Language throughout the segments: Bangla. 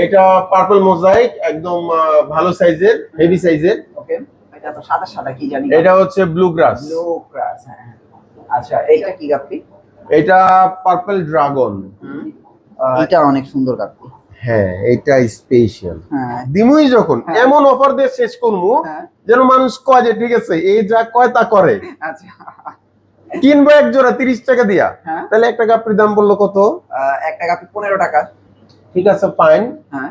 এটা পার্পল মোজাইক একদম ভালো সাইজের হেভি সাইজের। ওকে এটা তো সাদা সাদা কি জানি এটা হচ্ছে ব্লু গ্রাস ব্লু ক্রাস হ্যাঁ। আচ্ছা এইটা কি গাপ্পি? এটা পার্পল ড্রাগন এটা অনেক সুন্দর গাপ্পি। হ্যাঁ এটা স্পেশাল হ্যাঁ। দিমুই যখন হ্যাঁ। এমন অফার দিয়ে শেষ করব হ্যাঁ। যেন মানুষ কয় যে ঠিক আছে এই যা কয় তা করে। আচ্ছা। কিনবো এক জোড়া তিরিশ টাকা দিয়া। তাহলে একটা কাপড়ির দাম বলল কত? একটা গাপ্পি পনেরো টাকা। ঠিক আছে ফাইন হ্যাঁ।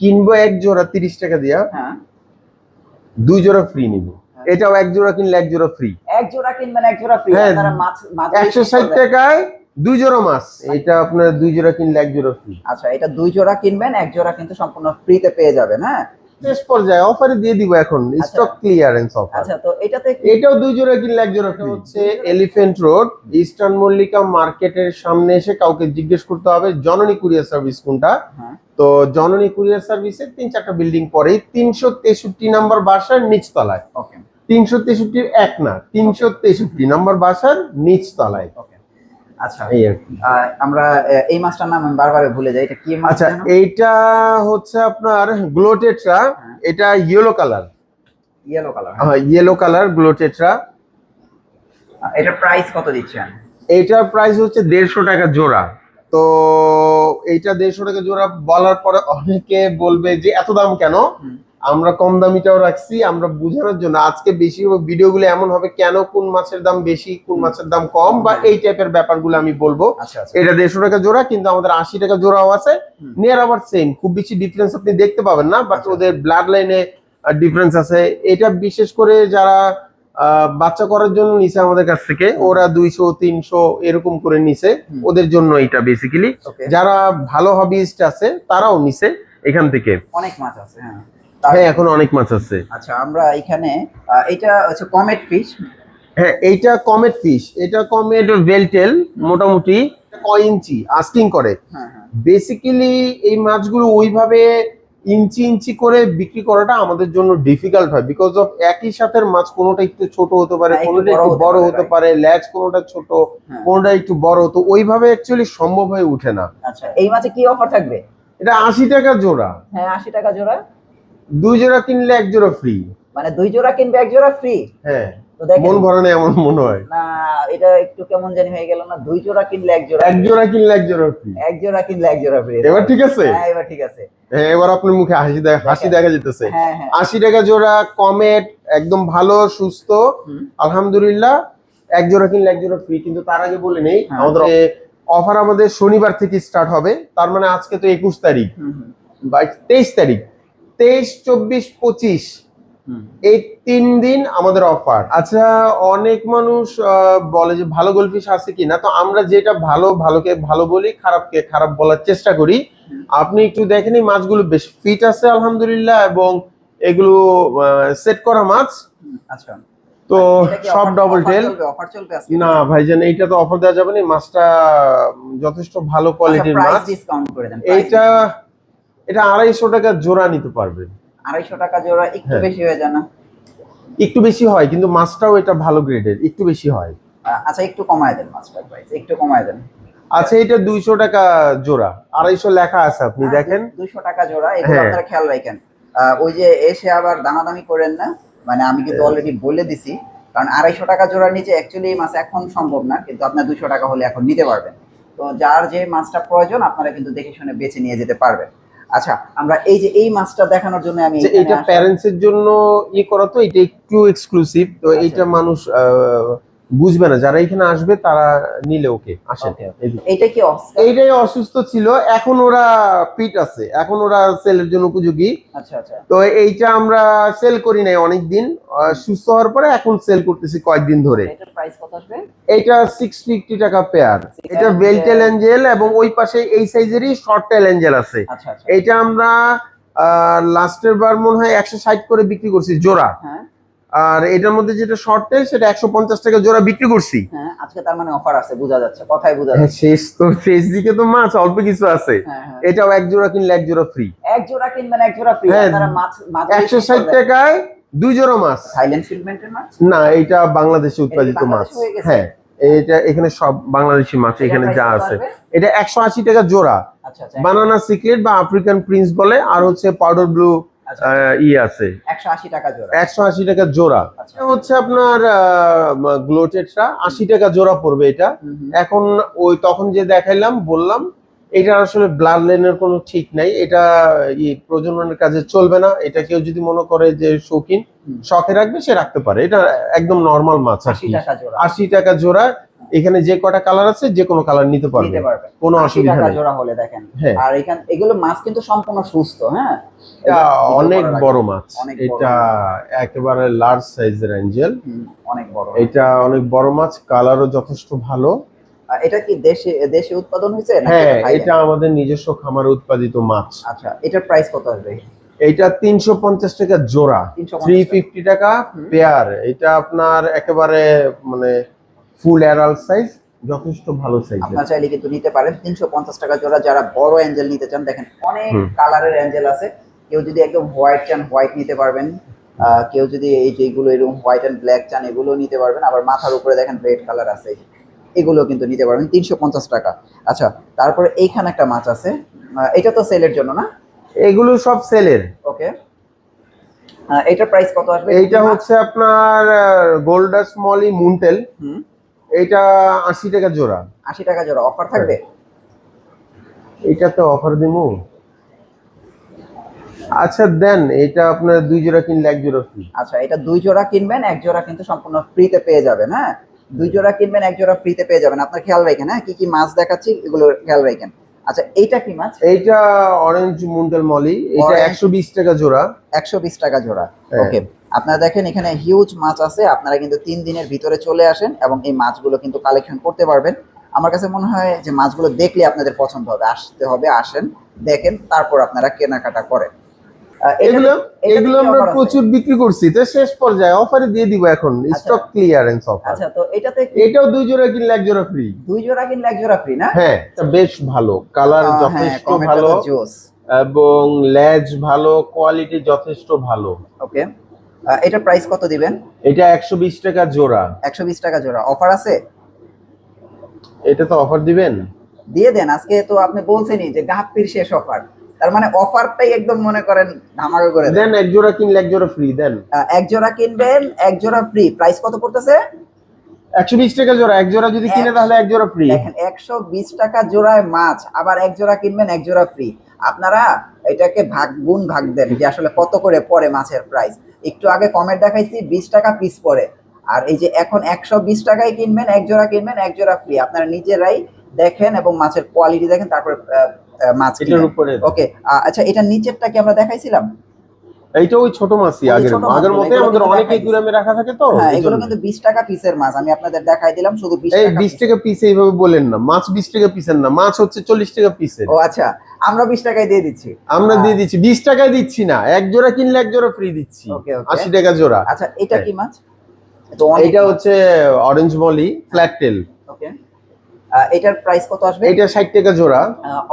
কিনবো এক জোড়া তিরিশ টাকা দিয়া। হ্যাঁ। দুই জোড়া ফ্রি নিব। এটাও এক জোড়া কিনলে এক জোড়া ফ্রি এক জোড়া কিনবেন এক জোড়া ফ্রি হ্যাঁ, একশো ষাট টাকায় দুই জোড়া মাছ। এটা আপনার দুই জোড়া কিনলে এক জোড়া ফ্রি আচ্ছা এটা দুই জোড়া কিনবেন এক জোড়া কিন্তু সম্পূর্ণ ফ্রিতে পেয়ে যাবেন হ্যাঁ? শেষ পর্যায়ে অফারে দিয়ে দিব এখন স্টক ক্লিয়ারেন্স অফার আচ্ছা তো এটাতে এটাও দুই জোড়া কিনলে এক জোড়া ফ্রি হচ্ছে এলিফ্যান্ট রোড ইস্টার্ন মল্লিকা মার্কেটের সামনে এসে কাউকে জিজ্ঞেস করতে হবে জননী কুরিয়ার সার্ভিস কোনটা? হ্যাঁ। তো জননী কুরিয়ার সার্ভিসের তিন চারটা বিল্ডিং পরেই তিনশো তেষট্টি নাম্বার বাসার নিচতলায়। ওকে তিনশো তেষট্টির এক না তিনশো তেষট্টি নাম্বার বাসার নিচতলায়। আচ্ছা। আমরা এই মাছটার নাম আমি বারবার ভুলে যাই এটা কি মাছ আচ্ছা এইটা হচ্ছে আপনার গ্লোটেট্রা হ্যাঁ। এটা yellow colour yellow colour yellow colour glow tetra. Price কত দিচ্ছেন? এইটার প্রাইস হচ্ছে দেড়শো টাকা জোড়া। তো এইটা দেড়শো টাকা জোড়া বলার পরে অনেকে বলবে যে এত দাম কেন। আমরা কম দামিটাও রাখছি আমরা বোঝানোর জন্য। আজকে বেশি ভিডিওগুলো এমন হবে কেন কোন মাছের দাম বেশি কোন মাছের দাম কম বা এই টাইপের ব্যাপারগুলো আমি বলব। আচ্ছা আচ্ছা। এটা দেড়শো টাকা জোড়া কিন্তু আমাদের আশি টাকা জোড়াও আছে। নিয়ার আবার সেম খুব বেশি ডিফারেন্স আপনি দেখতে পাবেন না বাট আচ্ছা। ওদের ব্লাড লাইনে ডিফারেন্স আছে। এটা বিশেষ করে যারা বাচ্চা করার জন্য নিছে আমাদের কাছ থেকে ওরা দুইশো তিনশো এরকম করে নিছে। ওদের জন্য এটা বেসিক্যালি যারা ভালো হবিস্ট আছে তারাও নিছে এখান থেকে। অনেক মাছ আছে হ্যাঁ। হ্যাঁ এখন অনেক মাছ আছে। আচ্ছা আমরা এখানে এটা হচ্ছে কমেট ফিশ হ্যাঁ এইটা কমেট ফিশ এটা কমেট ভেলটেল মোটামুটি কয় ইঞ্চি আস্কিং করে। হ্যাঁ হ্যাঁ। বেসিক্যালি এই মাছগুলো ওইভাবে ইঞ্চি ইঞ্চি করে বিক্রি করাটা আমাদের জন্য ডিফিকাল্ট হয় বিকজ অফ একই সাথে মাছ কোনোটা একটু ছোট হতে পারে হ্যাঁ, কোনোটা বড় একটু হতে বড় পারে, হতে পারে ল্যাজ কোনোটা ছোট হ্যাঁ। কোনোটা একটু বড় তো ওইভাবে অ্যাকচুয়ালি সম্ভব হয়ে ওঠে না। আচ্ছা এই মাছে কি অফার থাকবে? এটা আশি টাকা জোড়া। হ্যাঁ আশি টাকা জোড়া। দুই জোড়া কিনলে এক জোড়া ফ্রি মানে দুই জোড়া কিনবে এক জোড়া ফ্রি হ্যাঁ। তো দেখেন। মন ভরে না এমন মনে হয়। না এটা একটু কেমন জানি হয়ে গেল না দুই জোড়া কিনলে এক জোড়া এক জোড়া কিনলে এক জোড়া ফ্রি এক জোড়া কিনলে এক জোড়া ফ্রি এবার ঠিক আছে? হ্যাঁ এবার ঠিক আছে। হ্যাঁ এবার আপনার মুখে হাসি দেখা হাসি দেখা যেতেছে। হ্যাঁ আশি টাকা জোড়া কমেট একদম ভালো সুস্থ। হুম। আলহামদুলিল্লাহ এক জোড়া কিনলে এক জোড়া ফ্রি কিন্তু তার আগে বলে নেই। আমাদের অফার আমাদের শনিবার থেকে স্টার্ট হবে। তার মানে আজকে তো একুশ তারিখ। হুম, হুম, বা তেইশ তারিখ। তেইশ চব্বিশ পঁচিশ। এই তিন দিন আমাদের অফার আচ্ছা অনেক মানুষ বলে যে ভালো গোলফিশ আছে কিনা। তো আমরা যেটা ভালো ভালোকে ভালো বলি খারাপকে খারাপ বলার চেষ্টা করি। আপনি একটু দেখেন এই মাছগুলো বেশ ফিট আছে আলহামদুলিল্লাহ এবং এগুলো সেট করা মাছ। আচ্ছা। তো সব ডবল টেল না ভাইজান এইটা তো অফার দেওয়া যাবে না মাছটা যথেষ্ট ভালো কোয়ালিটির মাছ। ডিসকাউন্ট করে দেন এইটা এটা আড়াইশো টাকা জোড়া নিতে পারবেন। আড়াইশো টাকা জোড়া একটু হ্যাঁ। বেশি হয়ে যায় না? একটু বেশি হয় কিন্তু মাছটাও এটা ভালো গ্রেডের একটু বেশি হয়। আচ্ছা একটু কমায় দেন মাছটার প্রাইস একটু কমায় দেন। আচ্ছা এটা দুইশো টাকা জোড়া আড়াইশো লেখা আছে আপনি দেখেন। দুশো টাকা জোড়া এগুলো হ্যাঁ। আপনারা খেয়াল রাখেন। ওই যে এসে আবার দামাদামি করেন না? মানে আমি কিন্তু অলরেডি বলে দিছি কারণ আড়াইশো টাকা জোড়ার নিচে অ্যাকচুয়ালি এই মাছ এখন সম্ভব না কিন্তু আপনার দুশো টাকা হলে এখন নিতে পারবেন। তো যার যে মাছটা প্রয়োজন আপনারা কিন্তু দেখে শুনে বেছে নিয়ে যেতে পারবেন। আচ্ছা আমরা এই যে এই মাছটা দেখানোর জন্য আমি এটা প্যারেন্টস এর জন্য ই করা তো এটা একটু এক্সক্লুসিভ তো এটা এইটা মানুষ আহ, বুঝবে না যারা এখানে আসবে তারা নিলে ওকে আসেন। কি এইটাই অসুস্থ ছিল এখন ওরা ফিট আছে এখন ওরা সেলের জন্য উপযোগী। আচ্ছা আচ্ছা। তো এইটা আমরা সেল করি নাই অনেকদিন আহ, সুস্থ হওয়ার পরে এখন সেল করতেছি কয়েকদিন ধরে। এইটা সিক্স ফিফটি টাকা পেয়ার এটা বেলটেল। এঞ্জেল এবং ওই পাশে এই সাইজেরই শর্ট টেল এঞ্জেল আছে। আচ্ছা এইটা আমরা লাস্টের বার মনে হয় একশো ষাট করে বিক্রি করছি জোড়া। হ্যাঁ। আর এটার মধ্যে যেটা শর্ট টেল সেটা একশো পঞ্চাশ টাকা জোড়া বিক্রি করছি। হ্যাঁ আজকে তার মানে অফার আছে বোঝা যাচ্ছে কথাই বোঝা হ্যাঁ, যাচ্ছে। শেষ তো শেষ দিকে তো মাছ অল্প কিছু আছে। হ্যাঁ হ্যাঁ। এটাও এক জোড়া কিনলে এক জোড়া ফ্রি এক জোড়া কিনবেন এক জোড়া ফ্রি আপনারা মাছ একশো ষাট টাকায় দুই জোড়া মাছ। থাইল্যান্ড ফিল্মেন্টের মাছ? না এটা বাংলাদেশে উৎপাদিত মাছ। হয়ে এটা এখানে সব বাংলাদেশি মাছ এখানে যা আছে। এটা একশো আশি টাকা জোড়া। আচ্ছা আচ্ছা বানানা সিক্রেট বা আফ্রিকান প্রিন্স বলে আর হচ্ছে পাউডার ব্লু আচ্ছা ই আছে। একশো আশি টাকা জোড়া। টাকা আচ্ছা। হচ্ছে আপনার গ্লোটেডটা। টাকা জোড়া পড়বে এটা। এখন ওই তখন যে দেখাইলাম বললাম এটা আসলে ব্লাড লাইনের কোনো ঠিক নাই। এটা প্রজননের কাজে চলবে না। এটা কেউ যদি মনে করে যে শৌখিন শখে রাখবে সে রাখতে পারে। এটা একদম নর্মাল মাছ আশি টাকা জোড়া। আশি টাকা জোড়া। এখানে যে কটা কালার আছে যে কোনো কালার নিতে পারবে। কোনো অসুবিধা নেই। জোড়া হলে দেখেন। হ্যাঁ। আর এখান এগুলো মাছ কিন্তু সম্পূর্ণ সুস্থ হ্যাঁ? এটা অনেক বড় মাছ। এটা একেবারে লার্জ সাইজের অ্যাঞ্জেল অনেক বড় এটা অনেক বড় মাছ কালারও যথেষ্ট ভালো। এটা কি দেশে দেশে উৎপাদন হয়েছে নাকি হ্যাঁ এটা আমাদের নিজস্ব খামারে উৎপাদিত মাছ। আচ্ছা এটার প্রাইস কত আসবে? এটা তিনশো পঞ্চাশ টাকা জোড়া। 350 থ্রি ফিফটি টাকা পেয়ার এটা আপনার একেবারে মানে ফুল অ্যাডাল্ট সাইজ যথেষ্ট ভালো সাইজ আপনার চাইলে কিন্তু নিতে পারেন। তিনশো পঞ্চাশ টাকা জোড়া যারা বড় অ্যাঞ্জেল নিতে চান দেখেন অনেক কালারের অ্যাঞ্জেল আছে। কেউ যদি একদম হোয়াইট চান হোয়াইট নিতে পারবেন। কেউ যদি এই যেগুলো এরকম হোয়াইট অ্যান্ড ব্ল্যাক চান এগুলো নিতে পারবেন। আবার মাথার উপরে দেখেন রেড কালার আছে। এগুলো কিন্তু নিতে পারবেন তিনশো পঞ্চাশ টাকা। আচ্ছা তারপরে এইখানে একটা মাছ আছে। এটা তো সেলের জন্য না? এগুলো সব সেলের। ওকে। এটার প্রাইস কত আসবে? এইটা হচ্ছে আপনার গোল্ডাস মলি মুনটেল। হুম। এইটা আশি টাকা জোড়া। আশি টাকা জোড়া। অফার থাকবে? এইটাতে অফার দিমু। আচ্ছা দেন এটা আপনার দুই জোড়া কিনলে এক জোড়া ফ্রি আচ্ছা এটা দুই জোড়া কিনবেন এক জোড়া কিন্তু সম্পূর্ণ ফ্রিতে পেয়ে যাবেন হ্যাঁ? দুই জোড়া কিনবেন এক জোড়া ফ্রিতে পেয়ে যাবেন। আপনার খেয়াল রাখেন হ্যাঁ? কি কি মাছ দেখাচ্ছি এগুলো খেয়াল রাখেন। আচ্ছা এইটা কি মাছ? এইটা অরেঞ্জ মুন্ডেল মলি। এটা Orange- একশো বিশ টাকা জোড়া। একশো বিশ টাকা জোড়া। হ্যাঁ। ওকে আপনারা দেখেন এখানে হিউজ মাছ আছে আপনারা কিন্তু তিন দিনের ভিতরে চলে আসেন এবং এই মাছগুলো কিন্তু কালেকশন করতে পারবেন। আমার কাছে মনে হয় যে মাছগুলো দেখলে আপনাদের পছন্দ হবে আসতে হবে আসেন দেখেন তারপর আপনারা কেনাকাটা করেন। আহ, এগুলো এগুলো আমরা প্রচুর বিক্রি করছি তো শেষ পর্যায়ে অফারে দিয়ে দিব এখন স্টক ক্লিয়ারেন্স অফার আচ্ছা তো এটাতে এটাও দুই জোড়া কিনলে এক জোড়া ফ্রি দুই জোড়া কিনলে এক জোড়া ফ্রি না? হ্যাঁ এটা বেশ ভালো কালার হ্যাঁ যথেষ্ট কমেন্টটা ভালো এবং লেজ ভালো কোয়ালিটি যথেষ্ট ভালো। ওকে এটার প্রাইস কত দিবেন? এটা একশো বিশ টাকা জোড়া। একশো বিশ টাকা জোড়া। অফার আছে? এটা তো অফার দিবেন? দিয়ে দেন। আজকে তো আপনি বলছেনই যে গাপ্পির শেষ অফার তার মানে অফারটাই একদম মনে করেন ধামাকা করে দেন। এক জোড়া কিনলে এক জোড়া ফ্রি দেন। এক জোড়া কিনবেন এক জোড়া ফ্রি প্রাইস কত পড়তেছে? একশো বিশ টাকা জোড়া। এক জোড়া যদি কিনে তাহলে এক জোড়া ফ্রি দেখেন একশো বিশ টাকা জোড়ায় মাছ আবার এক জোড়া কিনবেন এক জোড়া ফ্রি আপনারা এটাকে ভাগ গুণ ভাগ দেন যে আসলে কত করে পড়ে মাছের প্রাইস একটু আগে কমের দেখাইছি বিশ টাকা পিস পরে আর এই যে এখন একশো বিশ টাকায় কিনবেন এক জোড়া কিনবেন এক জোড়া ফ্রি আপনারা নিজেরাই দেখেন এবং মাছের কোয়ালিটি দেখেন তারপরে মাছ ওকে আচ্ছা এটা নিচেরটা কি আমরা দেখাইছিলাম? এইটা ওই ছোট মাছই আগের আগের মাছগুলো, আমাদের কিন্তু অনেক রাখা থাকে তো হ্যাঁ এগুলো কিন্তু বিশ টাকা পিসের মাছ আমি আপনাদের দেখাই দিলাম শুধু বিশ এই টাকা বিশ piece। টাকা পিস এইভাবে বলেন না মাছ বিশ টাকা পিসের না মাছ হচ্ছে চল্লিশ টাকা পিসের ও আচ্ছা আমরা বিশ টাকায় দিয়ে দিচ্ছি। আমরা হ্যাঁ। দিয়ে দিচ্ছি বিশ টাকায় দিচ্ছি না এক জোড়া কিনলে এক জোড়া ফ্রি দিচ্ছি ওকে ওকে। আশি টাকা জোড়া। আচ্ছা এটা হ্যাঁ। কি মাছ? অনেক হচ্ছে অরেঞ্জ মলি ফ্ল্যাট টেল এটার প্রাইস কত আসবে? এইটা ষাট টাকা জোড়া।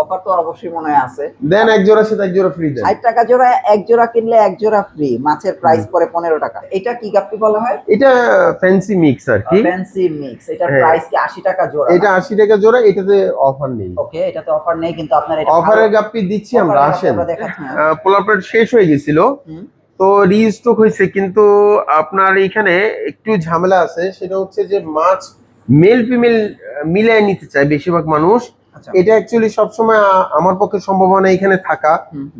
অফার তো অবশ্যই মনে হয় আছে। দেন এক জোড়া সাথে এক জোড়া ফ্রি দেন। ষাট টাকা জোড়া এক জোড়া কিনলে এক জোড়া ফ্রি মাছের প্রাইস পরে পনেরো টাকা। এটা কি গাপ্পি বলা হয়? এটা ফ্যান্সি মিক্স আর কি। ফ্যান্সি মিক্স হ্যাঁ। প্রাইস কি আশি টাকা জোড়া? এটা আশি টাকা জোড়া এটাতে অফার নেই। ওকে এটাতে অফার নেই কিন্তু আপনার এটা অফারের গাপ্পি দিচ্ছি আমরা আসেন। হ্যাঁ। শেষ হয়ে গেছিল। হুম। তো রিস্টক হয়েছে কিন্তু আপনার এখানে একটু ঝামেলা আছে সেটা হচ্ছে যে মাছ মেল ফিমেল মিলিয়ে নিতে চায় বেশিরভাগ মানুষ। আচ্ছা। এটা অ্যাকচুয়ালি সবসময় আমার পক্ষে সম্ভাবনা এখানে থাকা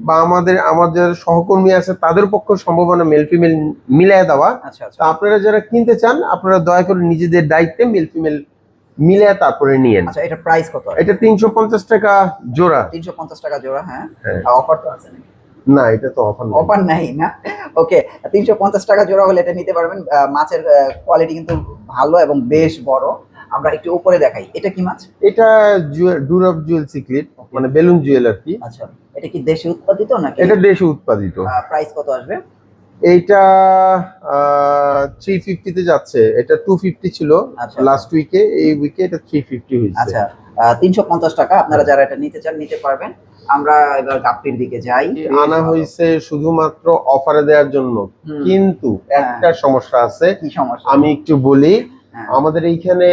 বা আমাদের আমাদের সহকর্মী আছে তাদের পক্ষে সম্ভাবনা মেল ফিমেল মিলিয়ে দেওয়া। আচ্ছা আচ্ছা। তো আপনারা যারা কিনতে চান আপনারা দয়া করে নিজেদের দায়িত্বে মেল ফিমেল মিলিয়ে তারপরে নিয়েন। আচ্ছা এটা প্রাইস কত? এটা তিনশো পঞ্চাশ টাকা জোড়া। তিনশো পঞ্চাশ টাকা জোড়া হ্যাঁ। হ্যাঁ। অফার তো আছে নাকি? না এটা তো অফার অফার নাই না? ওকে তিনশো পঞ্চাশ টাকা জোড়া হলে এটা নিতে পারবেন। মাছের কোয়ালিটি কিন্তু ভালো এবং বেশ বড়। আমরা একটু উপরে দেখাই। এটা কি মাছ? এটা ডুরাব জুয়েল সিক্রেট মানে বেলুন জুয়েল আর কি। আচ্ছা এটা কি দেশে উৎপাদিত নাকি? এটা দেশে উৎপাদিত। প্রাইস কত আসবে? এইটা থ্রি ফিফটিতে যাচ্ছে। এটা টু ফিফটি ছিল আচ্ছা। লাস্ট উইকে এই উইকে এটা থ্রি ফিফটি হয়েছে। আচ্ছা তিনশো পঞ্চাশ টাকা আপনারা যারা এটা নিতে চান নিতে পারবেন। আমরা এবার গাপ্পির দিকে যাই। আনা হয়েছে শুধুমাত্র অফারে দেওয়ার জন্য। কিন্তু একটা সমস্যা আছে। আমি একটু বলি হ্যাঁ, আমাদের এইখানে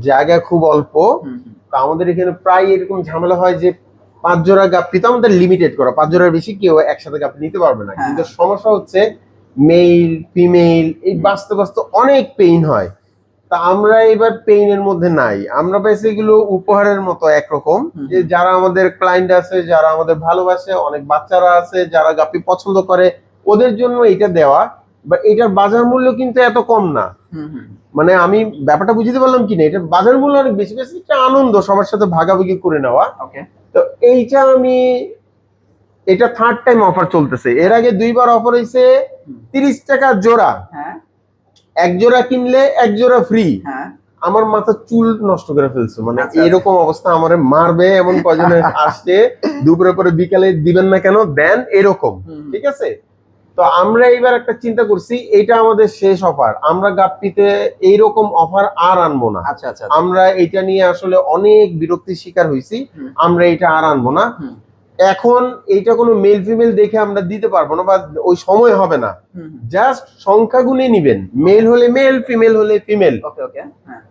জায়গা খুব অল্প। আমাদের এখানে প্রায় এরকম ঝামেলা হয় যে পাঁচ জোড়া গাপ্পি তো আমাদের লিমিটেড করা। পাঁচ জোড়ার বেশি কেউ একসাথে গাপ্পি নিতে পারবে না। হ্যাঁ। কিন্তু সমস্যা হচ্ছে মেল ফিমেল এই বাঁচতে বাঁচতে অনেক পেইন হয়। তা আমরা এবার পেইনের মধ্যে নাই। আমরা পাইছি এগুলো উপহারের মতো একরকম। যে যারা আমাদের ক্লায়েন্ট আছে যারা আমাদের ভালোবাসে অনেক বাচ্চারা আছে যারা গাপ্পি পছন্দ করে ওদের জন্য এটা দেওয়া। বা এটার বাজার মূল্য কিন্তু এত কম না। মানে আমি ব্যাপারটা বুঝতে পারলাম কি না? এটা বাজার মূল্য অনেক বেশি বেশি একটা আনন্দ সবার সাথে ভাগাভাগি করে নেওয়া। তো এইটা আমি এটা থার্ড টাইম অফার চলতেছে। এর আগে দুইবার অফার হয়েছে তিরিশ টাকা জোড়া। হ্যাঁ। এক জোড়া কিনলে এক জোড়া ফ্রি হ্যাঁ। আমার মাথা চুল নষ্ট করে ফেলছে মানে আচ্ছা, এরকম অবস্থা আমারে মারবে এমন কজনে আসছে দুপুরে পরে বিকালে দিবেন না কেন দেন এরকম ঠিক আছে? তো আমরা এইবার একটা চিন্তা করছি এটা আমাদের শেষ অফার আমরা গাপ্পিতে এইরকম অফার আর আনব না। আচ্ছা আচ্ছা আমরা এটা নিয়ে আসলে অনেক বিরক্তির শিকার হয়েছি আমরা এটা আর আনব না। এখন এইটা কোনো মেল ফিমেল দেখে আমরা দিতে পারব না বা ওই সময় হবে না। জাস্ট সংখ্যা গুনে নিবেন। মেল হলে মেল ফিমেল হলে ফিমেল ওকে ওকে হ্যাঁ।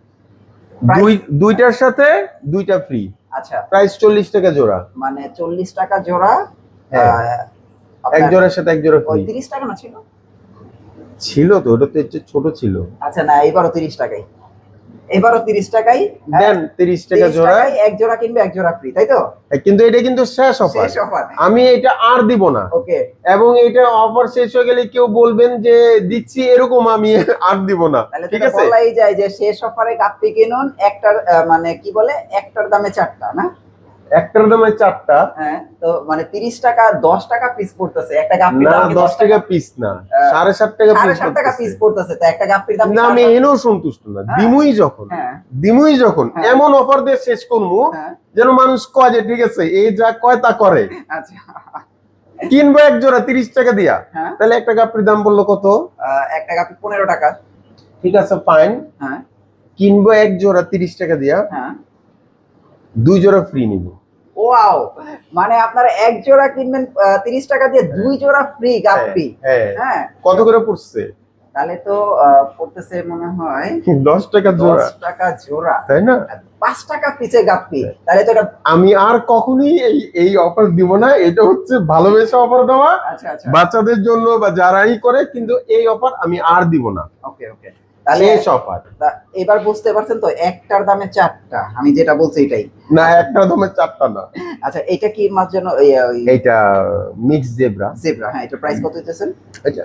দুই দুইটার সাথে দুইটা ফ্রি আচ্ছা। প্রাইস চল্লিশ টাকা জোড়া। মানে চল্লিশ টাকা জোড়া হ্যাঁ। এক জোড়ার সাথে এক জোড়া ফ্রি তিরিশ টাকা না ছিল? ছিল তো ওটা তো ছোট ছিল। আচ্ছা না এবারও তিরিশ টাকাই। এবারও তিরিশ টাকাই দেন তিরিশ টাকা 30 জোড়া। এক জোড়া কিনবে এক জোড়া ফ্রি তাই তো? কিন্তু এটা কিন্তু শেষ অফার শেষ অফার আমি এটা আর দিব না। ওকে। এবং এটা অফার শেষ হয়ে গেলে কেউ বলবেন যে দিচ্ছি এরকম আমি আর দিব না। ঠিক আছে? বলাই যায় যে শেষ অফারে গাপ্পি কিনুন একটার মানে কি বলে একটার দামে চারটা না? একটার দামে চারটা। হ্যাঁ তো মানে তিরিশ টাকা দশ টাকা পিস পড়তেছে। একটা গাপ্পির দাম টাকা পিস না। আহ, সাড়ে সাত টাকা পিস টাকা পিস পড়তেছে তো একটা গাপ্পির দাম না আমি এনেও সন্তুষ্ট না। দিমুই যখন হ্যাঁ। দিমুই যখন হ্যাঁ। এমন অফার দিয়ে শেষ যেন মানুষ কয় যে ঠিক আছে এই যা কয় তা করে। আচ্ছা। কিনবো এক জোড়া তিরিশ টাকা দিয়া। তাহলে একটা কাপড়ের দাম বলল কত? একটা গাপ্পি পনেরো টাকা। ঠিক আছে ফাইন হ্যাঁ। কিনবো এক জোড়া তিরিশ টাকা দিয়া। হ্যাঁ। দুই জোড়া ফ্রি নিব। ওয়াও মানে আপনারা এক জোড়া কিনবেন তিরিশ টাকা দিয়ে দুই জোড়া ফ্রি গাপ্পি। হ্যাঁ হ্যাঁ। কত করে পড়ছে? তাহলে তো পড়তেছে মনে হয় দশ টাকা জোড়া। দশ টাকা জোড়া। তাই না? পাঁচ টাকা পিছে গাপ্পি। তাহলে তো এটা আমি আর কখনই এই এই অফার দিব না। এটা হচ্ছে ভালোবেসে অফার দেওয়া। আচ্ছা আচ্ছা। বাচ্চাদের জন্য বা যারাই করে কিন্তু এই অফার আমি আর দিব না। ওকে ওকে তাহলে তা- এবার বুঝতে পারছেন তো একটার দামে চারটা। আমি যেটা বলছি এটাই। না একটা দামে চারটা না। আচ্ছা এটা কি মাছ জন্য এইটা মিক্স জেব্রা জেব্রা হ্যাঁ এটা প্রাইস কত দিতেছেন? এটা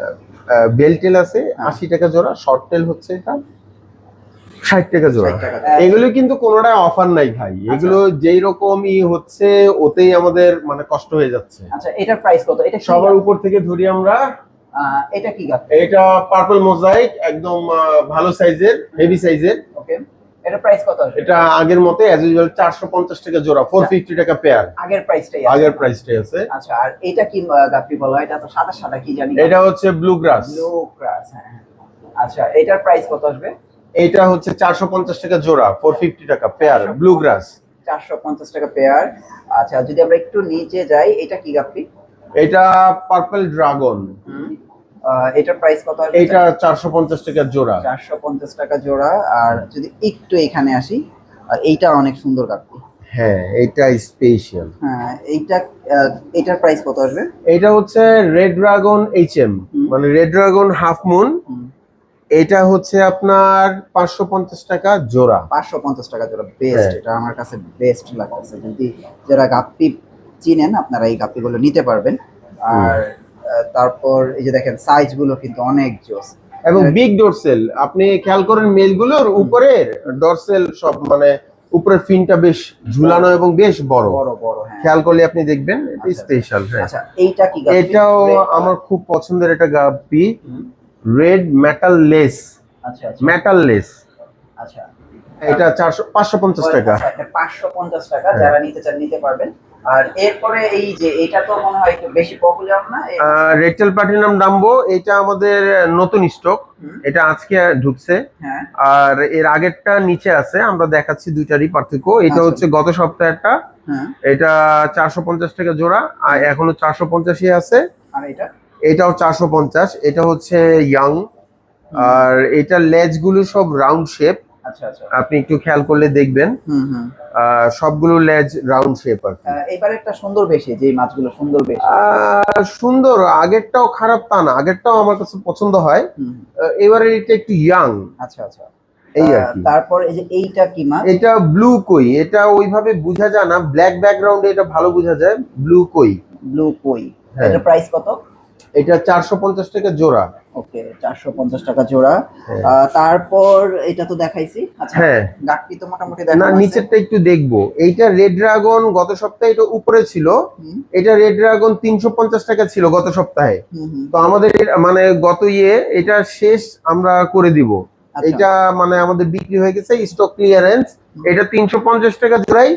বেলটেল আছে হ্যাঁ। আশি টাকা জোড়া শর্ট টেল হচ্ছে এটা ষাট টাকা জোড়া। এগুলো কিন্তু কোনোটাই অফার নাই ভাই। এগুলো যেই রকমই হচ্ছে ওতেই আমাদের মানে কষ্ট হয়ে যাচ্ছে। আচ্ছা এটার প্রাইস কত? এটা সবার উপর থেকে ধরি আমরা এটা কি গাপ এটা পার্পল মোজাইক একদম ভালো সাইজের হেভি সাইজের। ওকে। এটা প্রাইস কত এটা আগের মতে অ্যাজ ইউজুয়াল টাকা জোড়া ফোর ফিফটি টাকা পেয়ার আগের প্রাইসটাই আগের প্রাইসটাই আছে। আচ্ছা আর এটা কি গাপ্পি বলা? হয়? এটা তো সাদা সাদা কি জানি। এটা হচ্ছে ব্লু গ্রাস ব্লু ক্রাস হ্যাঁ। আচ্ছা এটার প্রাইস কত আসবে? এটা হচ্ছে চারশো পঞ্চাশ টাকা জোড়া ফোর ফিফটি টাকা পেয়ার ব্লু গ্রাস চারশো পঞ্চাশ টাকা পেয়ার আচ্ছা যদি আমরা একটু নিচে যাই এটা কি গাপ্পি এটা পার্পল ড্রাগন এটার প্রাইস কত এটা চারশো পঞ্চাশ টাকা জোড়া। চারশো পঞ্চাশ টাকা জোড়া। আর যদি একটু এখানে আসি এইটা অনেক সুন্দর কাপড় হ্যাঁ এটা স্পেশাল হ্যাঁ এইটা আহ, এইটার প্রাইস কত আসবে? এটা হচ্ছে রেড ড্রাগন এইচ এম মানে রেড ড্রাগন হাফ মুন এটা হচ্ছে আপনার পাঁচশো পঞ্চাশ টাকা জোড়া। পাঁচশো পঞ্চাশ টাকা জোড়া বেস্ট হ্যাঁ। এটা আমার কাছে বেস্ট লাগতেছে। যদি যারা গাপ্পি চিনেন আপনারা এই গাপ্পিগুলো নিতে পারবেন। আর তারপর এই যে দেখেন সাইজগুলো কিন্তু অনেক জোস। এবং হ্যাঁ। বিগ ডোরসেল আপনি খেয়াল করেন মেলগুলোর উপরে ডরসেল সব মানে উপরের ফিনটা বেশ ঝুলানো এবং বেশ বড়। বড় বড় হ্যাঁ। খেয়াল করলে আপনি দেখবেন এটা আচ্ছা। স্পেশাল হ্যাঁ। আচ্ছা এইটা কি এটাও আমার খুব পছন্দের একটা হুম, রেড মেটাল লেস আচ্ছা আচ্ছা। মেটাল লেস আচ্ছা। এটা চারশো পাঁচশো পঞ্চাশ টাকা। পাঁচশো পঞ্চাশ টাকা হ্যাঁ। যারা নিতে চান নিতে পারবেন। আর এরপরে এই যে এটা তো মনে হয় একটু বেশি পপুলার না? রেটেল প্লাটিনাম ডাম্বো এটা আমাদের নতুন স্টক এটা আজকে ঢুকছে। হ্যাঁ। আর এর আগেরটা নিচে আছে আমরা দেখাচ্ছি দুইটারই পার্থক্য। এটা আচ্ছা। হচ্ছে গত সপ্তাহেরটা এটা চারশো পঞ্চাশ টাকা জোড়া আর এখনও চারশো পঞ্চাশই আছে। আর এটা? এটাও চারশো পঞ্চাশ এটা হচ্ছে ইয়াং আর এটার লেজগুলো সব রাউন্ড শেপ আপনি একটু খেয়াল করলে দেখবেন। হুম হুম। আহ, সবগুলো লেজ রাউন্ড শেপ আর এবার একটা সুন্দর বেশি যে মাছগুলো সুন্দর বেশি। সুন্দর আগেরটাও খারাপ তা না আগেরটাও আমার কাছে পছন্দ হয়। হুম, আহ, এবারে এটা একটু ইয়াং। আচ্ছা আচ্ছা। এই আর তারপর এই যে এইটা কি মাছ? এটা ব্লু কই এটা ওইভাবে বোঝা যায় না ব্ল্যাক ব্যাকগ্রাউন্ডে এটা ভালো বোঝা যায় ব্লু কই। ব্লু কই। হ্যাঁ। এটার প্রাইস কত? এটা চারশো পঞ্চাশ টাকা জোড়া। ওকে চারশো পঞ্চাশ টাকা জোড়া। হ্যাঁ। তারপর এটা তো দেখাইছি। আচ্ছা হ্যাঁ। গাঠটি তো মোটামুটি দেখা যাচ্ছে। নিচেরটা একটু দেখব। এইটা রেড ড্রাগন গত সপ্তাহে এটা উপরে ছিল। এটা রেড ড্রাগন তিনশো পঞ্চাশ টাকা ছিল গত সপ্তাহে। তো আমাদের মানে গত ইয়ে এটা শেষ আমরা করে দিব। আচ্ছা, এটা মানে আমাদের বিক্রি হয়ে গেছে স্টক ক্লিয়ারেন্স এটা তিনশো পঞ্চাশ টাকা জোড়াই।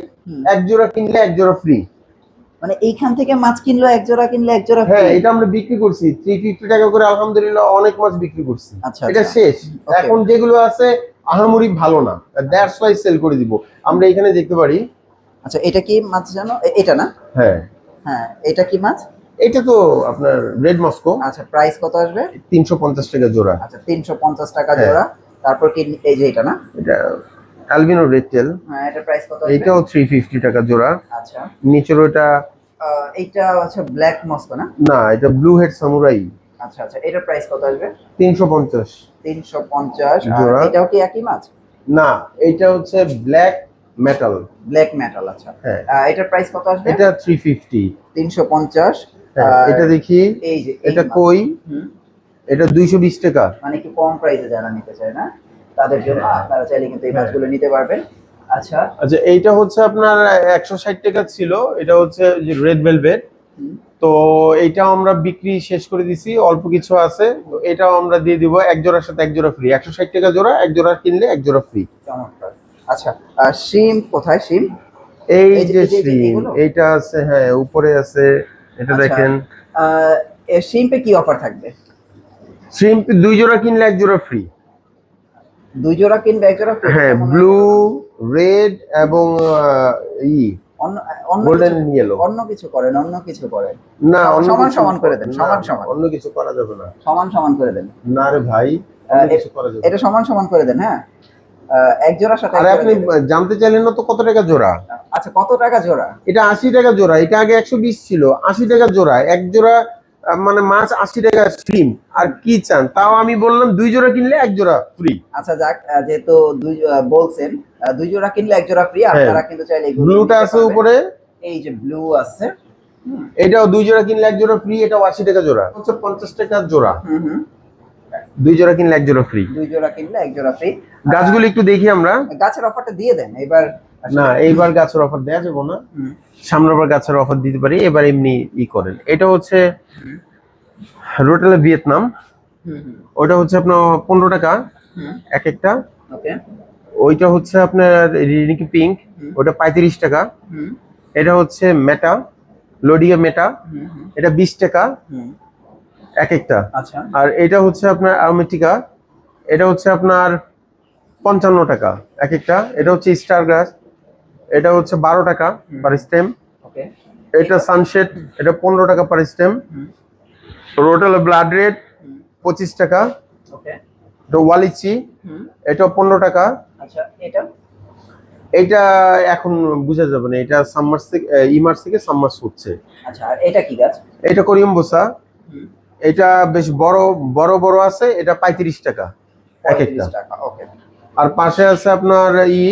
এক জোড়া কিনলে এক জোড়া ফ্রি মানে এইখান থেকে মাছ কিনলো এক জোড়া কিনলে এক জোড়া হ্যাঁ এটা আমরা বিক্রি করছি। থ্রি ফিফটি টাকা করে আলহামদুলিল্লাহ অনেক মাছ বিক্রি করছি। আচ্ছা এটা আচ্ছা। শেষ। এখন যেগুলো আছে আহামরি ভালো না। দ্যাটস ওয়াই সেল করে দিব। আমরা এখানে দেখতে পারি। আচ্ছা এটা কি মাছ জানো? এটা না? হ্যাঁ। হ্যাঁ এটা কি মাছ? এটা তো আপনার রেড মস্কো। আচ্ছা প্রাইস কত আসবে? তিনশো পঞ্চাশ টাকা জোড়া। আচ্ছা তিনশো পঞ্চাশ টাকা হ্যাঁ। জোড়া। তারপর কি এই যে এটা না? এটা অ্যালবিনো রেড টেল হ্যাঁ এটা প্রাইস কত? এটাও থ্রি ফিফটি টাকা জোড়া। আচ্ছা। নিচের ওটা এইটা হচ্ছে ব্ল্যাক মস্কো না? না এটা ব্লু হেড সামুরাই আচ্ছা আচ্ছা এটার প্রাইস কত আসবে তিনশো পঞ্চাশ। তিনশো পঞ্চাশ। জোড়া। এটাও কি একই মাছ? না এটা হচ্ছে ব্ল্যাক মেটাল ব্ল্যাক মেটাল আচ্ছা। হ্যাঁ। এটার প্রাইস কত আসবে? এটা থ্রি ফিফটি তিনশো পঞ্চাশ। এটা দেখি। এই যে এটা কই? এটা দুইশো বিশ টাকা। মানে একটু কম প্রাইসে যারা নিতে চায় না? তাদের জন্য। হ্যাঁ। আপনারা চাইলে কিন্তু এই মাছগুলো নিতে পারবেন। আচ্ছা। আচ্ছা এইটা হচ্ছে আপনার একশো ষাট টাকা ছিল। এটা হচ্ছে রেড ভেলভেট তো এইটাও আমরা বিক্রি শেষ করে দিছি। অল্প কিছু আছে। তো এটাও আমরা দিয়ে দিব। এক জোড়ার সাথে এক জোড়া ফ্রি একশো ষাট টাকা জোড়া এক জোড়া কিনলে এক জোড়া ফ্রি চমৎকার। আচ্ছা আর শিম কোথায় শিম এই যে- এগুলো? এইটা আছে হ্যাঁ উপরে আছে। এটা আচ্ছা। দেখেন। শিম্পে কি অফার থাকবে? শ্রিম্প দুই জোড়া কিনলে এক জোড়া ফ্রি দুই জোড়া কিনবে এক জোড়া হ্যাঁ ব্লু রেড এবং ই গোল্ডেন ইয়েলো অন্য কিছু করেন অন্য কিছু করেন। না সমান সমান করে দেন, সমান সমান। অন্য কিছু করা যাবে না। সমান সমান করে দেন। না রে ভাই। এটা সমান সমান করে দেন হ্যাঁ? আহ, এক জোড়ার সাথে আরে আপনি জানতে চাইলেন না তো কত টাকা জোড়া? আচ্ছা কত টাকা জোড়া? এটা আশি টাকা জোড়া এটা আগে একশো বিশ ছিল আশি টাকা জোড়া এক জোড়া মানে মাছ আশি টাকা স্ট্রিম আর কি চান? তাও আমি বললাম দুই জোড়া কিনলে এক জোড়া ফ্রি আচ্ছা যাক যেহেতু দুই বলছেন দুই জোড়া কিনলে এক জোড়া ফ্রি আপনারা কিন্তু চাইলে ব্লুটা আছে উপরে। এই যে ব্লু আছে এটাও দুই জোড়া কিনলে এক জোড়া ফ্রি এটাও আশি টাকা জোড়া। হচ্ছে পঞ্চাশ টাকা জোড়া। হুম হুম। দুই জোড়া কিনলে এক জোড়া ফ্রি দুই জোড়া কিনলে এক জোড়া ফ্রি গাছগুলো একটু দেখি আমরা। গাছের অফারটা দিয়ে দেন এবার না এইবার গাছের অফার দেওয়া যাব না। সামনের বার গাছের অফার দিতে পারি এবার এমনি ই করেন। এটা হচ্ছে রোটেলা ভিয়েতনাম। ওটা হচ্ছে আপনার পনেরো টাকা এক একটা। ওইটা হচ্ছে আপনার রিনিকি পিঙ্ক। ওটা পঁয়ত্রিশ টাকা। এটা হচ্ছে মেটা লোডিয়া মেটা এটা বিশ টাকা। এক একটা। আচ্ছা। আর এটা হচ্ছে আপনার আরমেটিকা। এটা হচ্ছে আপনার পঞ্চান্ন টাকা এক একটা। এটা হচ্ছে স্টার গ্রাস এটা হচ্ছে বারো টাকা। পার স্টেম এটা সানসেট এটা পনেরো টাকা পার স্টেম রোটেল ব্লাড রেড পঁচিশ টাকা। ওয়ালিচি হুম, এটা পনেরো টাকা। আচ্ছা এটা? এখন বুঝা যাবে না এটা সাম্মার্স থেকে ইমার্স থেকে সাম্মার্স হচ্ছে। আচ্ছা এটা কি গাছ? এটা করিয়ম্বোসা হুম, এটা বেশ বড় বড় বড় আছে এটা পঁয়ত্রিশ টাকা এক একটা। 35 টাকা ওকে আর পাশে আছে আপনার ই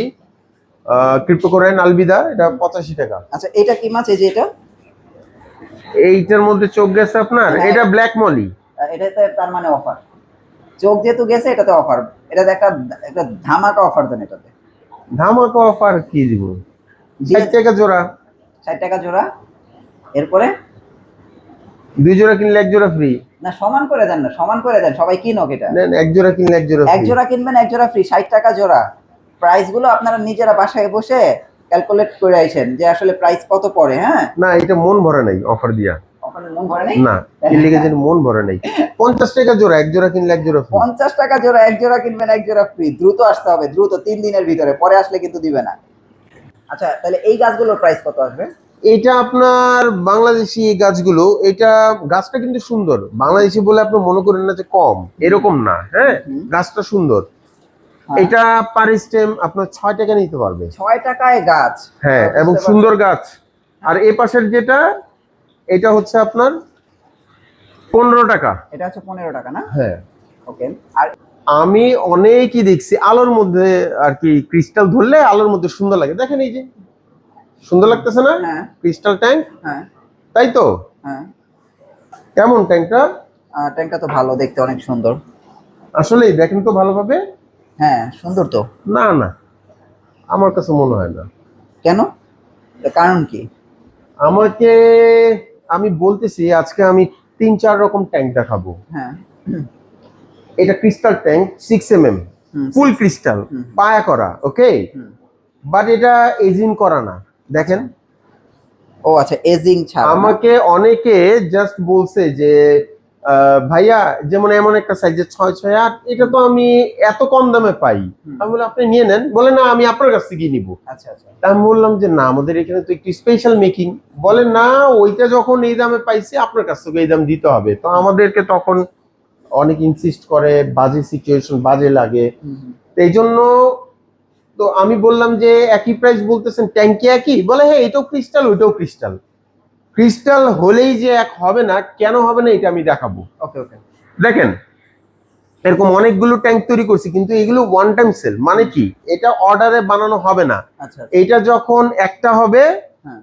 ক্রিপ্টোকোরাইন আলবিদা এটা পঁচাশি টাকা। আচ্ছা এটা কি মাছ? এই যে এটা? এইটার মধ্যে চোখ গেছে আপনার? হ্যাঁ। এটা ব্ল্যাক মলি এটাতে তার মানে অফার চোখ যেহেতু গেছে এটাতে অফার এটাতে একটা একটা ধামাকা অফার দেন এটাতে। ধামাকা অফার কি দিব? ষাট টাকা জোড়া। ষাট টাকা জোড়া। এরপরে? দুই জোড়া কিনলে এক জোড়া ফ্রি না সমান করে দেন না সমান করে দেন। সবাই কিনুক এটা। এক জোড়া কিনলে এক জোড়া এক জোড়া কিনবেন এক জোড়া ফ্রি ষাট টাকা জোড়া। প্রাইসগুলো আপনারা নিজেরা বাসায় বসে ক্যালকুলেট করে আইছেন যে আসলে প্রাইস কত পড়ে হ্যাঁ? না এটা মন ভরে নাই অফার দিয়া। না কিনলে মন ভরে নাই। পঞ্চাশ টাকা জোড়া এক জোড়া কিনলে এক জোড়া পঞ্চাশ টাকা জোড়া এক জোড়া কিনবেন এক জোড়া ফ্রি দ্রুত আসতে হবে দ্রুত তিন দিনের ভিতরে পরে আসলে কিন্তু দিবে না। আচ্ছা তাহলে এই গাছগুলোর প্রাইস কত আসবে? এটা আপনার বাংলাদেশি গাছগুলো এটা গাছটা কিন্তু সুন্দর। বাংলাদেশি বলে আপনি মনে করেন না যে কম। এরকম না হ্যাঁ? গাছটা সুন্দর। এটা পার স্টেম আপনার ছয় টাকা নিতে পারবে। ছয় টাকায় গাছ। হ্যাঁ এবং সুন্দর গাছ। আর এ পাশের যেটা এটা হচ্ছে আপনার পনেরো টাকা। এটা হচ্ছে পনেরো টাকা না? হ্যাঁ। ওকে আর আমি অনেকই দেখছি আলোর মধ্যে আর কি ক্রিস্টাল ধরলে আলোর মধ্যে সুন্দর লাগে। দেখেন এই যে সুন্দর লাগতেছে না? হ্যাঁ। ক্রিস্টাল ট্যাঙ্ক হ্যাঁ। তাই তো? হ্যাঁ। কেমন ট্যাঙ্কটা ট্যাঙ্কটা তো ভালো দেখতে অনেক সুন্দর। আসলে দেখেন তো ভালোভাবে। হ্যাঁ সুন্দর তো। না না। আমার কাছে মনে হয় না। কেন? কারণ কি? আমাকে আমি বলতেছি আজকে আমি তিন চার রকম ট্যাঙ্ক দেখাবো হ্যাঁ। এটা crystal tank six M M full crystal. পায়া করা ওকে বাট এটা এজিং করা না। দেখেন। ও আচ্ছা এজিং ছাড়া আমাকে অনেকে জাস্ট বলছে যে ভাইয়া যেমন এমন একটা সাইজ যে ছয় ছয় আট এটা তো আমি এত কম দামে পাই। আমি বলে আপনি নিয়ে নেন। বলে না আমি আপনার কাছ থেকে নিবো। আচ্ছা আচ্ছা। তা আমি বললাম যে না আমাদের এখানে তো একটু স্পেশাল মেকিং বলে না ওইটা যখন এই দামে পাইছি আপনার কাছ থেকে এই দাম দিতে হবে। তো আমাদেরকে তখন অনেক ইনসিস্ট করে বাজে সিচুয়েশন বাজে লাগে। এই জন্য তো আমি বললাম যে একই প্রাইস বলতেছেন ট্যাঙ্কি একই? বলে হ্যাঁ এটাও ক্রিস্টাল ওইটাও ক্রিস্টাল ক্রিস্টাল হলেই যে এক হবে না কেন হবে না এটা আমি দেখাবো। ওকে ওকে দেখেন এরকম অনেকগুলো ট্যাঙ্ক তৈরি করছি কিন্তু এগুলো ওয়ান টাইম সেল মানে কি? এটা অর্ডারে বানানো হবে না। আচ্ছা আচ্ছা। এটা যখন একটা হবে হ্যাঁ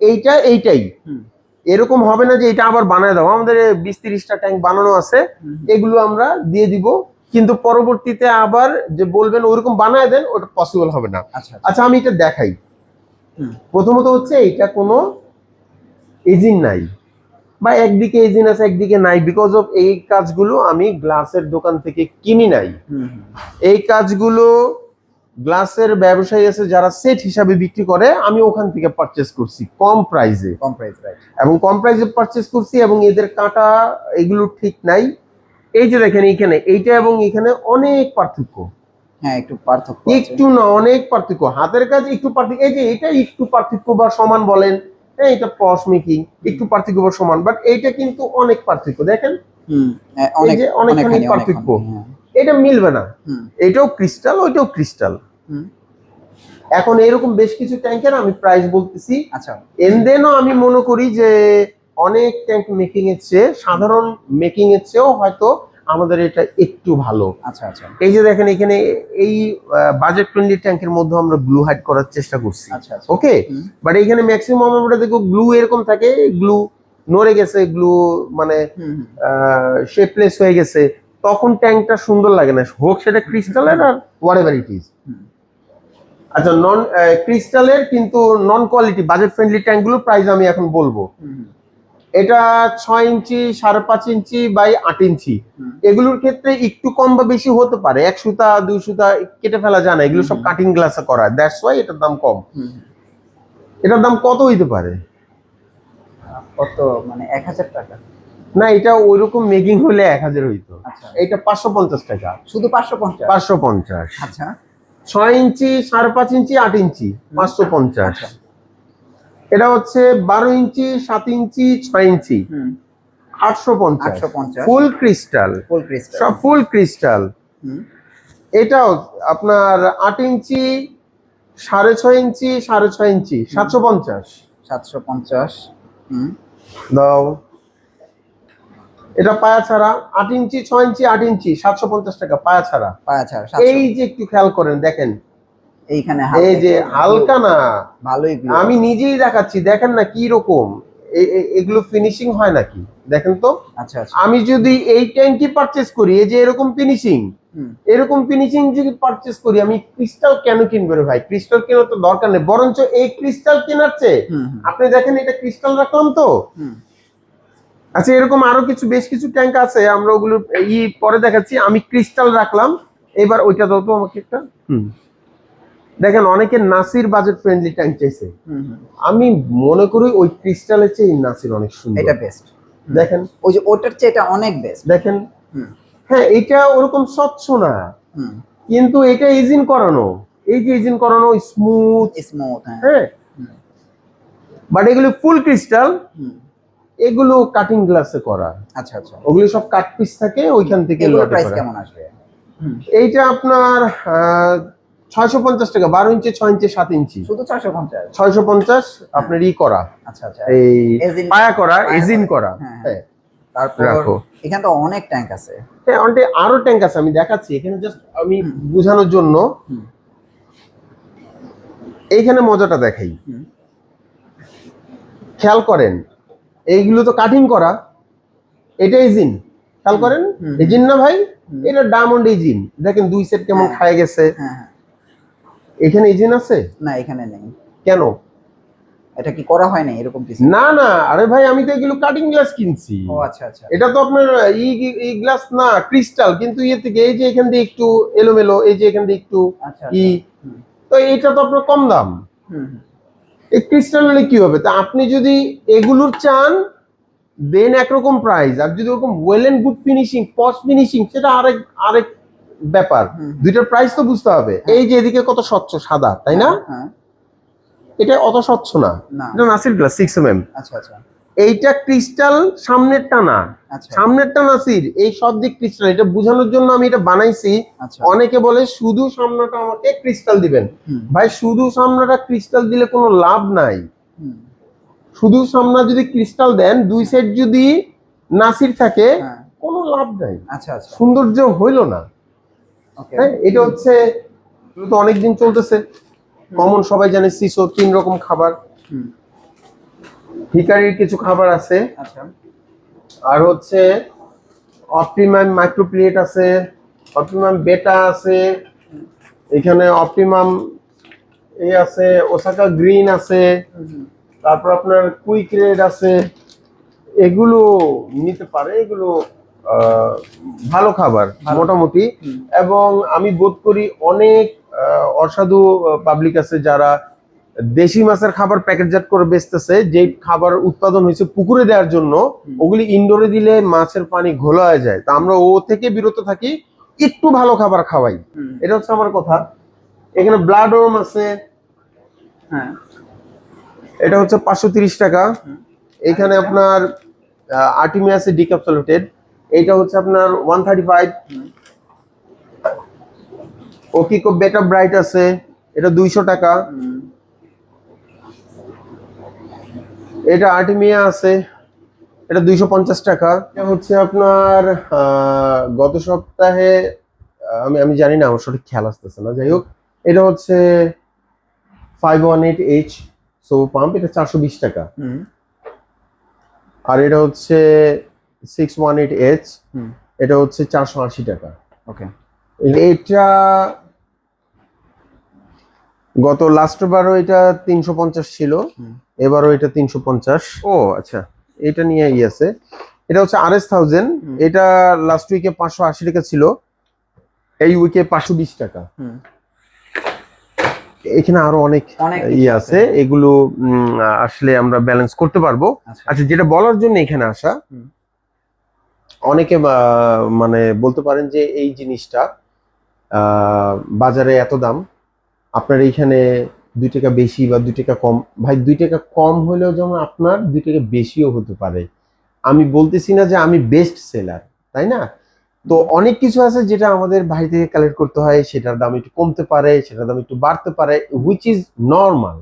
এইটা এইটাই। হুম। এরকম হবে না যে এটা আবার বানায় দাও আমাদের বিশ তিরিশটা ট্যাঙ্ক বানানো আছে এগুলো আমরা দিয়ে দিব। কিন্তু পরবর্তীতে আবার যে বলবেন ওরকম বানায় দেন ওটা পসিবল হবে না। আচ্ছা আচ্ছা। আমি এটা দেখাই। প্রথমত হচ্ছে এটা কোনো এজিন নাই। বা একদিকে এজিন আছে একদিকে নাই। বিকজ অফ এই কাজগুলো আমি গ্লাসের দোকান থেকে কিনি নাই। এই কাজগুলো গ্লাসের ব্যবসায়ী আছে যারা সেট হিসাবে বিক্রি করে আমি ওখান থেকে পারচেস করছি কম প্রাইসে কম প্রাইস এবং কম প্রাইসে পারচেস করছি এবং এদের কাটা এগুলো ঠিক নাই। এই যে দেখেন এখানে এইটা এবং এখানে অনেক পার্থক্য। হ্যাঁ একটু পার্থক্য একটু না অনেক পার্থক্য। হাতের কাজ একটু পার্থক্য এই যে এটা একটু পার্থক্য বা সমান বলেন এটা পস মেকিং একটু পার্থক্য সমান বাট এইটা কিন্তু অনেক পার্থক্য দেখেন? এই যে অনেকখানি পার্থক্য। হ্যাঁ। এটা মিলবে না। হুম। এটাও ক্রিস্টাল ওইটাও ক্রিস্টাল। হুম। এখন এরকম বেশ কিছু ট্যাঙ্কের আমি প্রাইস বলতেছি। আচ্ছা। আমি মনে করি যে অনেক ট্যাঙ্ক মেকিং এর চেয়ে সাধারণ মেকিং এর চেয়েও হয়তো আমাদের এটা একটু ভালো। আচ্ছা আচ্ছা। এই যে দেখেন এখানে এই বাজেট ফ্রেন্ডলি ট্যাঙ্কের মধ্যে আমরা ব্লু হাইড করার চেষ্টা করছি। আচ্ছা আচ্ছা। ওকে বাট এখানে ম্যাক্সিমাম আমরা দেখো গ্লু এরকম থাকে গ্লু নড়ে গেছে গ্লু মানে। শেপলেস হয়ে গেছে। তখন ট্যাঙ্কটা সুন্দর লাগে না। হোক সেটা ক্রিস্টালের আর হোয়াট এভার ইট ইজ আচ্ছা নন ক্রিস্টালের কিন্তু নন কোয়ালিটি বাজেট ফ্রেন্ডলি ট্যাঙ্কগুলো প্রাইস আমি এখন বলব। এটা ছয় ইঞ্চি সাড়ে পাঁচ ইঞ্চি বাই আট ইঞ্চি। এগুলোর ক্ষেত্রে একটু কম বা বেশি হতে পারে। এক সুতা দুই সুতা কেটে ফেলা যায় না। এগুলো সব কাটিং গ্লাসে করা দ্যাটস ওয়াই এটার দাম কম। এটার দাম কত হইতে পারে? কত? মানে এক হাজার টাকা। না এটা ওইরকম মেকিং হলে এক হাজার হইতো। আচ্ছা। এটা পাঁচশো পঞ্চাশ টাকা। শুধু পাঁচশো পঞ্চাশ? পাঁচশো পঞ্চাশ। আচ্ছা। ছয় ইঞ্চি সাড়ে পাঁচ ইঞ্চি আট ইঞ্চি। পাঁচশো পঞ্চাশ। আচ্ছা। এটা হচ্ছে বারো ইঞ্চি সাত ইঞ্চি ছয় ইঞ্চি। আটশো পঞ্চাশ। Full crystal. Full crystal. সব ফুল ক্রিস্টাল। হুম। এটাও আপনার আট ইঞ্চি সাড়ে ছয় ইঞ্চি সাড়ে ছয় ইঞ্চি সাতশো পঞ্চাশ। সাতশো পঞ্চাশ। হুম। দাও। এটা পায়া ছাড়া আট ইঞ্চি ছয় ইঞ্চি আট ইঞ্চি সাতশো পঞ্চাশ টাকা পায়া ছাড়া। এই যে একটু খেয়াল করেন দেখেন এইখানে এই যে হালকা না। ভালোই আমি নিজেই দেখাচ্ছি দেখেন না কি রকম। এগুলো ফিনিশিং হয় নাকি? দেখেন তো। আচ্ছা আচ্ছা। আমি যদি এই ট্যাঙ্কি পারচেস করি এই যে এরকম ফিনিশিং এরকম ফিনিশিং যদি পারচেস করি আমি ক্রিস্টাল কেন কিনবো রে ভাই? ক্রিস্টাল কেনার তো দরকার নেই। বরঞ্চ এই ক্রিস্টাল কেনার চেয়ে আপনি দেখেন এটা ক্রিস্টাল রাখলাম তো। হুম। আচ্ছা এরকম আরও কিছু বেশ কিছু ট্যাঙ্ক আছে আমরা ওগুলো ই পরে দেখাচ্ছি। আমি ক্রিস্টাল রাখলাম। এবার ওইটা দাও তো আমাকে একটা। হুম। দেখেন অনেকে নাসির বাজেট ফ্রেন্ডলি ট্যাঙ্ক চাইছে। আমি মনে করি ওই ক্রিস্টালের চেয়ে নাসির অনেক সুন্দর। এটা বেস্ট দেখেন। ওই যে ওটার চেয়ে এটা অনেক বেস্ট দেখেন। হ্যাঁ এটা ওরকম স্বচ্ছ না। কিন্তু এটা ইজিন করানো। এই যে ইজিন করানো স্মুথ স্মুথ হ্যাঁ। হ্যাঁ। বাট এগুলো ফুল ক্রিস্টাল এগুলো কাটিং গ্লাসে করা। আচ্ছা আচ্ছা। ওগুলো সব কাট পিস থাকে ওইখান থেকে প্রাইস কেমন আসবে? এইটা আপনার ছয়শো পঞ্চাশ টাকা বারো ইঞ্চি ছয় ইঞ্চি সাত ইঞ্চি। শুধু ছয়শো পঞ্চাশ? ছয়শো পঞ্চাশ আপনার ই করা। আচ্ছা আচ্ছা। এই পায়া করা এজিন করা। করা। হ্যাঁ, হ্যাঁ। তারপর এখানে তো অনেক ট্যাঙ্ক আছে। হ্যাঁ অনেক আরও ট্যাঙ্ক আছে আমি দেখাচ্ছি। এখানে জাস্ট আমি। বোঝানোর জন্য এইখানে মজাটা দেখাই। খেয়াল করেন এইগুলো তো কাটিং করা। এটা ইজিন খেয়াল করেন। ইজিন না ভাই? এটা ডায়মন্ড ইজিন দেখেন দুই সেট কেমন হ্যাঁ। খায় গেছে। হ্যাঁ হ্যাঁ। এখানে ইজিন আছে? না এখানে নেই। কেন? এটা কি করা হয় না এরকম কিছু? না না আরে ভাই আমি তো এগুলো কাটিং গ্লাস কিনছি। ও আচ্ছা আচ্ছা। এটা তো আপনার ই ই গ্লাস না ক্রিস্টাল কিন্তু ইয়ে থেকে এই যে এখান দিয়ে একটু এলোমেলো এই যে এখান দিয়ে একটু আচ্ছা ই তো এটা তো আপনার কম দাম। হুম, হুম। এই ক্রিস্টাল হলে কি হবে? তা আপনি যদি এগুলোর চান দেন একরকম প্রাইস আর যদি ওরকম ওয়েল এন্ড গুড ফিনিশিং পস ফিনিশিং সেটা আরেক আরেক ব্যাপার। দুইটার প্রাইস তো বুঝতে হবে। এই যে এদিকে কত স্বচ্ছ সাদা তাই না? হ্যাঁ। এটা অত স্বচ্ছ না। এটা নাসির গ্লাস সিক্স এম এম আচ্ছা আচ্ছা। এইটা ক্রিস্টাল সামনের টানা। আচ্ছা। সামনেরটা নাসির এই সব দিক ক্রিস্টাল এটা বোঝানোর জন্য আমি এটা বানাইছি। আচ্ছা। অনেকে বলে শুধু সামনাটা আমাকে ক্রিস্টাল দিবেন। ভাই শুধু সামনাটা ক্রিস্টাল দিলে কোনো লাভ নাই। শুধু সামনা যদি ক্রিস্টাল দেন দুই সেট যদি নাসির থাকে হ্যাঁ। কোনো লাভ নাই। আচ্ছা আচ্ছা। সৌন্দর্য হইল না। হ্যাঁ এটা হচ্ছে তো অনেকদিন চলতেছে। কমন সবাই জানে সিসো তিন রকম খাবার। হুম, হিকারির কিছু খাবার আছে। আচ্ছা। আর হচ্ছে অপটিমাম মাইক্রোপ্লেট আছে অপটিমাম বেটা আছে এখানে অপটিমাম এ আছে ওসাকা গ্রিন আছে তারপর আপনার কুইক রেড আছে। এগুলো নিতে পারে এগুলো ভালো খাবার মোটামুটি। এবং আমি বোধ করি অনেক অসাধু পাবলিক আছে যারা দেশি মাছের খাবার প্যাকেটজাত করে বেচতেছে যে খাবার উৎপাদন হয়েছে পুকুরে দেওয়ার জন্য ওগুলি ইনডোরে দিলে মাছের পানি ঘোলা হয়ে যায়। তা আমরা ও থেকে বিরত থাকি একটু ভালো খাবার খাওয়াই। এটা হচ্ছে আমার কথা। এখানে ব্লাড ওর্ম আছে। হ্যাঁ। এটা হচ্ছে পাঁচশো তিরিশ টাকা। এখানে আপনার আর্টিমি আছে ডিক্যাপসুলেটেড এইটা হচ্ছে আপনার ওয়ান থার্টি ফাইভ ওকিকো বেটা ব্রাইট আছে এটা দুইশো টাকা। এটা আর্টিমিয়া আছে এটা দুইশো পঞ্চাশ টাকা। এটা হচ্ছে আপনার গত সপ্তাহে আমি আমি জানি না আমার সঠিক খেয়াল আসতেছে না। যাই হোক এটা হচ্ছে five one eight H so pump এটা চারশো বিশ টাকা। আর এটা হচ্ছে সিক্স ওয়ান এইট এইচ এটা হচ্ছে চারশো আশি টাকা। ওকে এটা গত লাস্ট বারও এটা তিনশো পঞ্চাশ ছিল। এবারও এটা তিনশো পঞ্চাশ। ও আচ্ছা। এটা নিয়ে ই আছে। এটা হচ্ছে আর এস থাউজেন্ড। এটা লাস্ট উইকে পাঁচশো আশি টাকা ছিল এই উইকে পাঁচশো বিশ টাকা। এখানে আরও অনেক অনেক ই আছে এগুলো আসলে আমরা ব্যালেন্স করতে পারব। আচ্ছা। আচ্ছা যেটা বলার জন্য এখানে আসা। অনেকে মানে বলতে পারেন যে এই জিনিসটা বাজারে এত দাম, আপনার এইখানে দুই টাকা বেশি বা দুই টাকা কম, ভাই দুই টাকা কম হলেও যেমন আপনার দুই টাকা বেশিও হতে পারে। আমি বলতেছি না যে আমি বেস্ট সেলার তাই না? তো অনেক কিছু আছে যেটা আমাদের বাইরে থেকে কালেক্ট করতে হয়, সেটার দাম একটু কমতে পারে, সেটার দাম একটু বাড়তে পারে হুইচ ইজ নর্মাল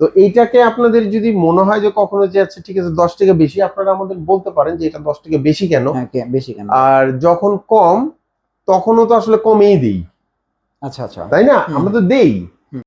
তো এইটাকে আপনাদের যদি মনে হয় যে কখনো যে আচ্ছা ঠিক আছে দশ টাকা বেশি আপনারা আমাদের বলতে পারেন যে এটা দশ টাকা বেশি কেন? হ্যাঁ, কে- বেশি কেন? আর যখন কম তখনও তো আসলে কমেই দিই। আচ্ছা আচ্ছা। তাই না? আমরা তো দেই।